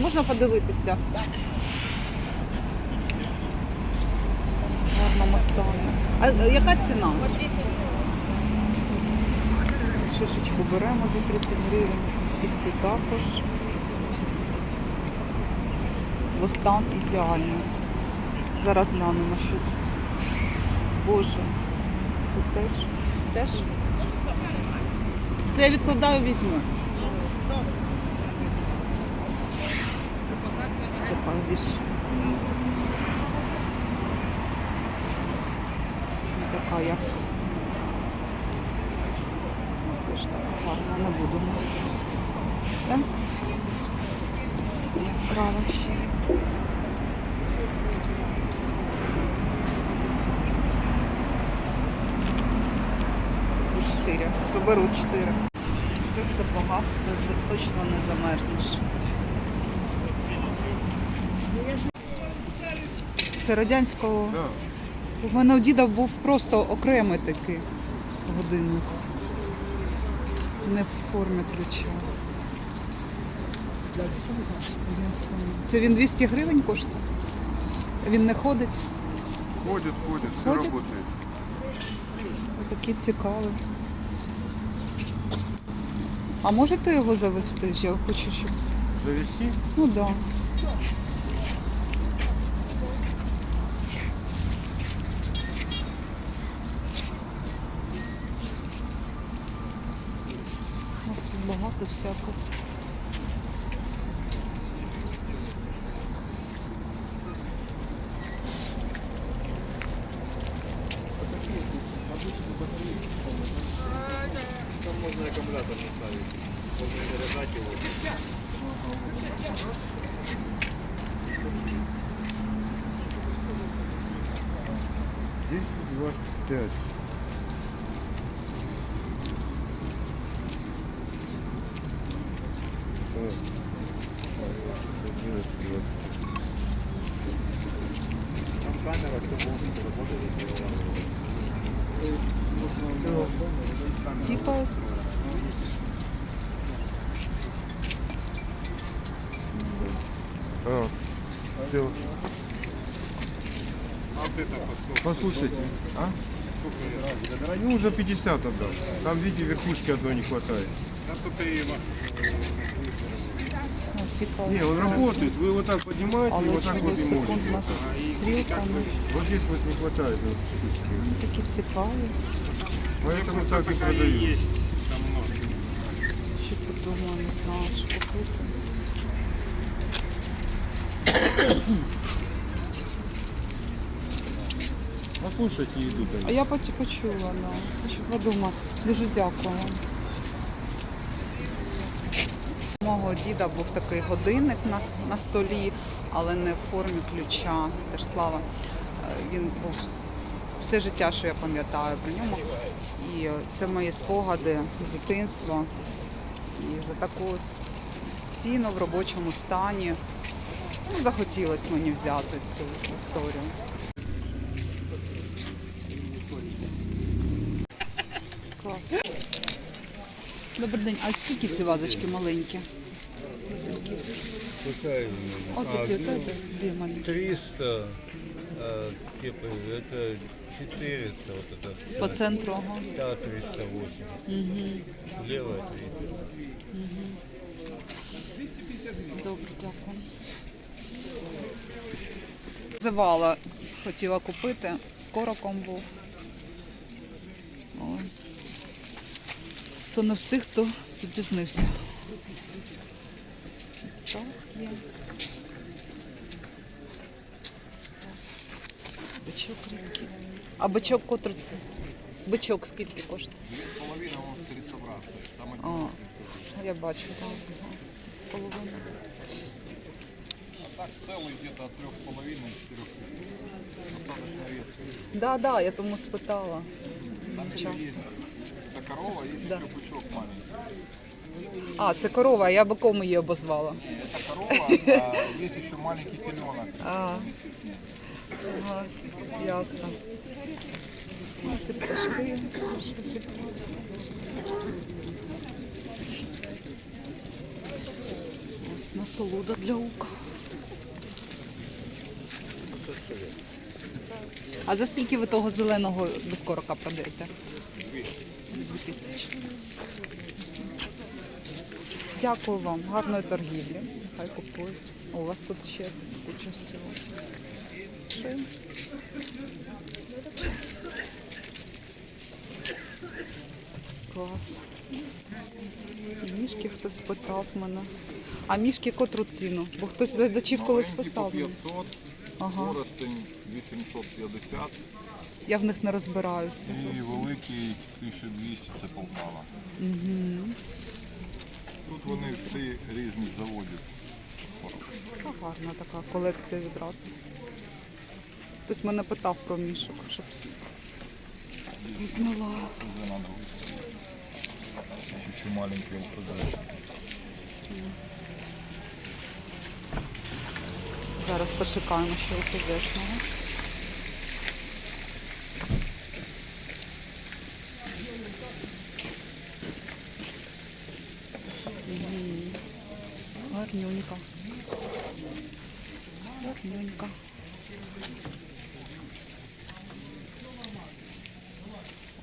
Можна подивитися. В гарному стані. А е, яка ціна? Шишечку беремо за 30 гривень. І цю також. Бо стан ідеальний. Зараз глянемо, що тут. Боже, це теж. Теж. Це я відкладаю, візьму. Віж. Така я. Теж така гарна, не буду. Все. Ось яскрава ще. Чотири. То беру чотири. Як сапогах, то точно не замерзнеш. Це радянського. У мене у діда був просто окремий такий годинник. Не в формі ключа. Це він 200 гривень коштує? Він не ходить? Ходит, ходит, все Ходит? работает. Такий цікавий. А можете його завести? Я хочу, щоб. Завести? Ну так. Да. правду всяку. Там можно аккумулятор поставить. Можно заряжать его. Здесь 25. Камера, все полностью работает. А, все. Послушайте, а? Ну, уже 50 отдал. Там, видите, верхушки одной не хватает. О, цікаво. Не, он работает. Вы вот так поднимаете и вот так вот и можете. ну, Вот здесь вот не хватает вот штучки. такі цікаві. Поэтому так и продают. Ще подумаю, не знаю, що купити. Послушайте еду. А я поч- почула, да. Ще подумала. Дуже дякую. вам. У мого діда був такий годинник на, на столі, але не в формі ключа. Теж. Е, Він був все життя, що я пам'ятаю про ньому. І е, це мої спогади з дитинства. І за таку ціну в робочому стані. Ну, захотілося мені взяти цю історію. Добрий день. А скільки ці вазочки маленькі? Васильківські. Какая От именно? ці, А, от ну, это, дві маленькі. 300, а, типа, это 400, вот это. По центру, ага. Да, 308. Угу. Левая 300. Добре, дякую. Зивала, хотіла купити, з короком був. Ой. Хто не встиг, то запізнився. Так, є. Бичок рідкий. А бичок котрий це? Бичок скільки коштує? Половина он 300 братцев. Там А, я бачу, так. Ага. З половиною. так целый где-то от 3,5 до 4 Достаточно редко. Да, да, я тому спитала. Там еще Часто. есть это корова, есть Да. еще бычок маленький. А, це корова, я биком її обозвала. Не, это корова, а есть еще маленький теленок. А, ага, ясно. Ну, Ці пташки. Ось насолода для ока. А за скільки ви того зеленого без корока продаєте? Дві тисячі. Дякую вам, гарної торгівлі. Хай купують. У вас тут ще куча всього. Клас. Мішки хтось питав мене. А мішки котру ціну? Бо хтось глядачів колись писав. мені. 500, Ага. коростень 850 Я в них не розбираюся. і зовсім. великий 1200 це Полтава. Угу. Вони всі різні заводять. Така гарна така колекція відразу. Хтось мене питав про мішок, щоб знала. Чуть-чуть маленький ЛПЗ. Зараз почекаємо ще ОПЗшного. Мгм. Гарнюнька.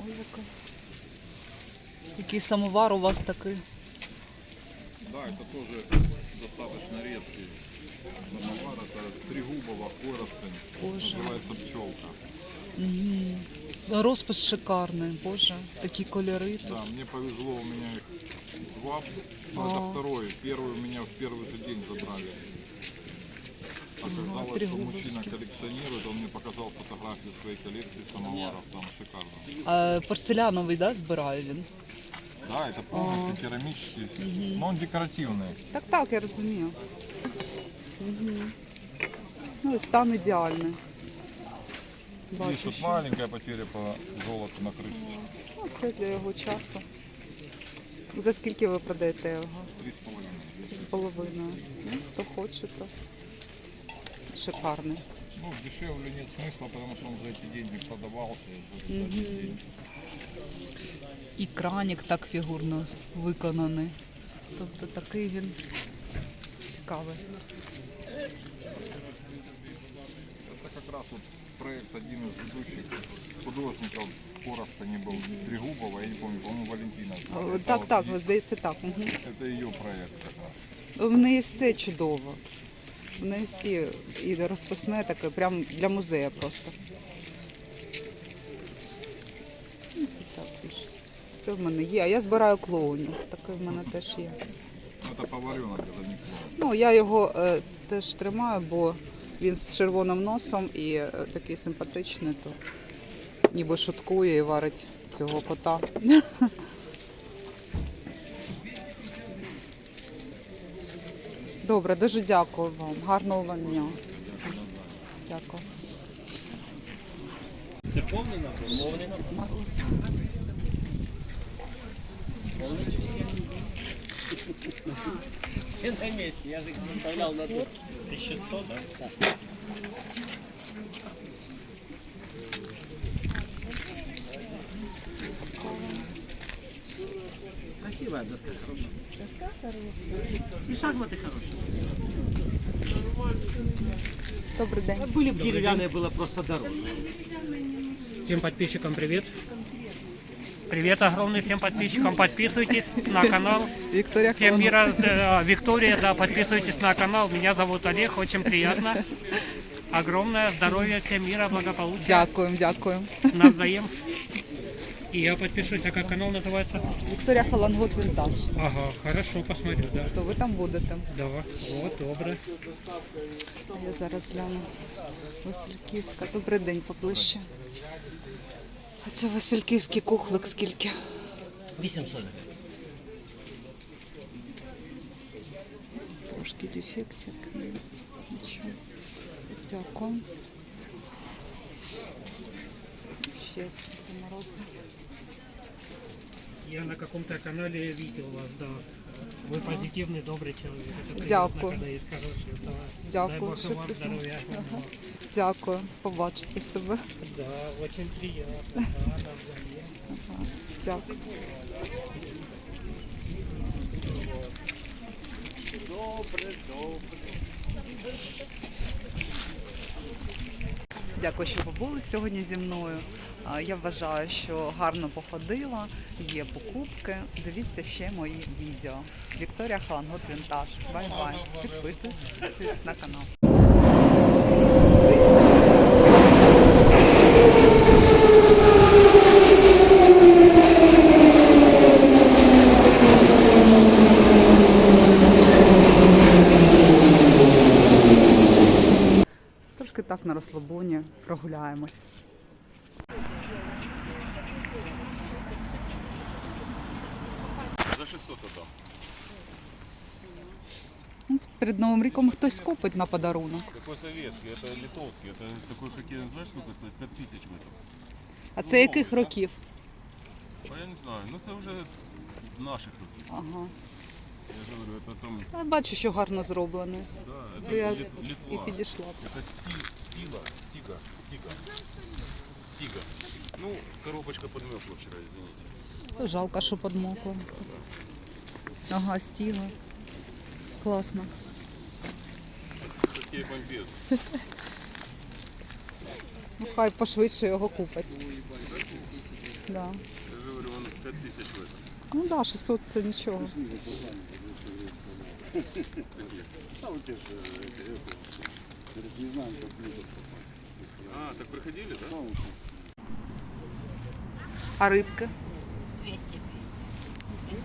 Ой, яка. Який самовар у вас такий. Да, это тоже достаточно редкий самовар. Это тригубова коростень. Боже. Называется пчелка. Мгм. Розпис шикарний, боже, такі кольори. тут. Да, мне повезло, у меня их два. Но А. это второй. Первый у меня в первый же день забрали. Оказалось, что тригубовский. мужчина коллекционирует, он мне показал фотографию своей коллекции самоваров, там шикарно. А, порцеляновий, да, збирає він? Да, это полностью керамический, но он декоративный. Так, так, я розумію. Угу. Ну і стан ідеальний. Здесь Бачу, вот що маленькая потеря по золоту на крышечке. ну, це для його часу. За скільки ви продаєте його? Три с половиной. Три з половиною. Ну, хто хоче, то шикарний. Ну, дешевле нет смысла, потому что он за эти деньги продавался. за эти деньги. І кранік так фігурно виконаний. Тобто такий він цікавий. Это как раз вот проект один из ведущих художников в Коростане был. Трегубова, я не помню, по-моему, Валентина. звали. О, Это Так, вот так, е- здається, так. Угу. Это ее проект как раз. В неї все чудово. В неї всі і розписне таке, прям для музею просто. Ну, Це так більше. Це в мене є. А я збираю клоунів. Таке в мене теж є. Ну, Это поваренок, это не. Ну, я його е, теж тримаю, бо він з червоним носом і е, такий симпатичний, то ніби шуткує і варить цього кота. Добре, дуже дякую вам. Гарного вам дня. Дякую. Це повний набор? Повний набор. Все на місці, я ж їх заставляв на тут. 1100, так? Так. Красивая доска, хорошая. Доска хорошая. И шахматы хорошие. Добрий день. Были бы деревянные, было просто дороже. Всем подписчикам привет. Привет огромный всем подписчикам. Подписывайтесь на канал. Вікторія Всем Колонова. мира, э, Виктория, да, подписывайтесь на канал. Меня зовут Олег, очень приятно. Огромное здоровья, всем мира, благополучия. Дякуємо, дякуємо. Навзаем. И я подпишусь, а как канал называется? Вікторія Халангут Вінтаж. Ага, хорошо, посмотрю, да. То ви там будете. Да, вот, добре. Я зараз гляну. Васильківська. Добрий день поближче. А це Васильківський кухлик скільки? 800. Трошки дефектик. ну, Нічого. Дякую. Ще морози. Я на каком-то канале видел вас, да. Вы позитивный, добрый человек. Это приятно, Дякую. когда есть хорошие слова. Дякую, Дай Бог що и вам признали. здоровья. огромного. Дякую. Побачите себе. Да, очень приятно. Да, навзаєм. Ага. Дякую. Дякую, що побули сьогодні зі мною. Я вважаю, що гарно походила, є покупки. Дивіться ще мої відео. Вікторія Халангот Вінтаж. Бай-бай. Підписуйтесь на канал. Трошки так на розслабоні прогуляємось. За 600 отдам. Ну, Перед Новим роком хтось купить на подарунок. Какой советский, это литовский. Это такой хоккей, знаешь, сколько стоит? 5000 в этом. А це яких років? А я не знаю. Ну це вже наших років. Ага. Я ж говорю, это там, Я бачу, що гарно зроблено. да, То я это Лит- і Литва. підійшла. б. Это сти, стила, стига, стига. Стига. Ну, коробочка подмерзла вчера, извините. Жалко, що подмокло. Ага, стіла. Класно. Хоккей бомбез. Ну, хай пошвидше його купить. Да. Я же говорю, он 5000 в этом. Ну так, да, 600 це нічого. А, так приходили, да? А рыбка? 200. Здесь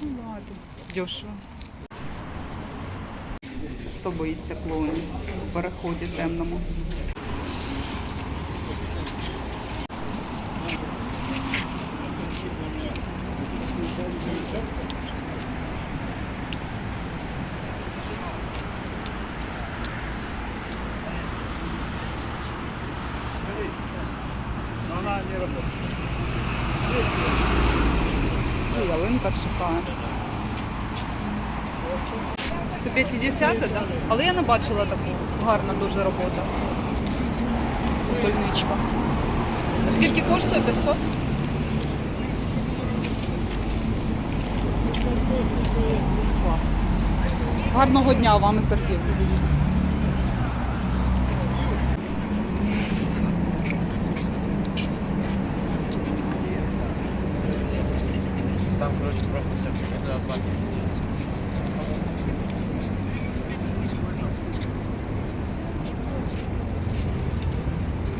Ну, ладно. Дешево. Хто боїться клоунів у переході темному? Вже ялинка чекає. Це 50 так? Да? Але я не бачила таку. Гарна дуже робота. Пальничка. А скільки коштує? 500? Клас. Гарного дня вам і торгівлі.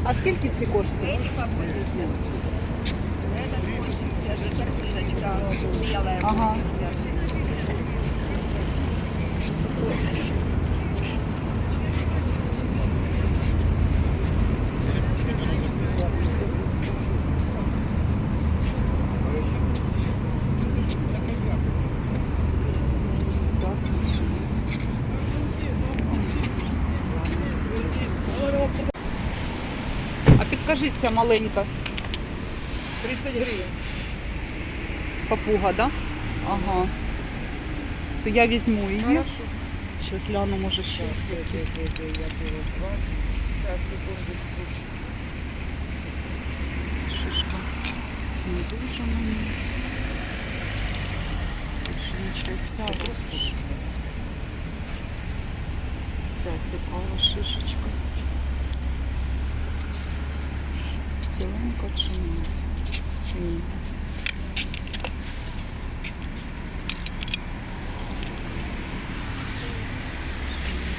А скільки ці коштують? Эти по 80. Этот 80. И корзиночка белая Ага. 80. Ця маленька. 30 гривен. Папуга, да? Ага. То я візьму її. Щас гляну, може ще якісь. Ця шишка не дуже мені. Більше нічого ж. Ця цікава шишечка. Зеленка чи ні? Ні.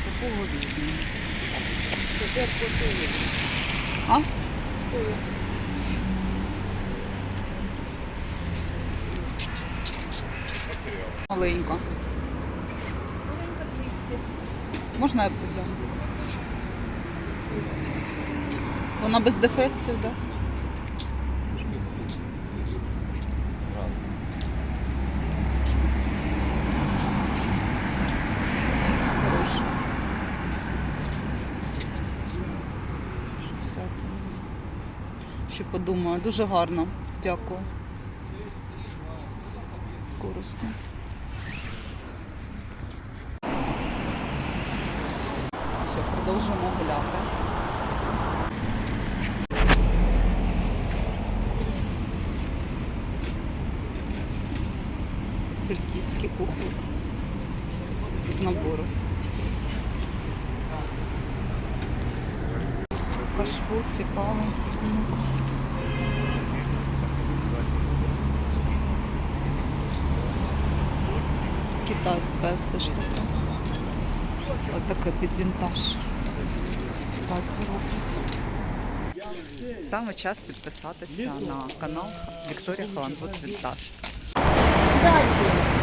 Такого візьму. А? Маленька. Маленько 200. Можна я погляну? Вона без дефектів, так? Да? Ще подумаю, дуже гарно. Дякую. Скорості. Ще продовжуємо гуляти. Сельківський кухлик. набору. Кашву цікаво. Китайська все ж таки. Ось таке під вінтаж. Китайці роблять. Саме час підписатися на канал Вікторія Халандвуд Вінтаж. Удачи!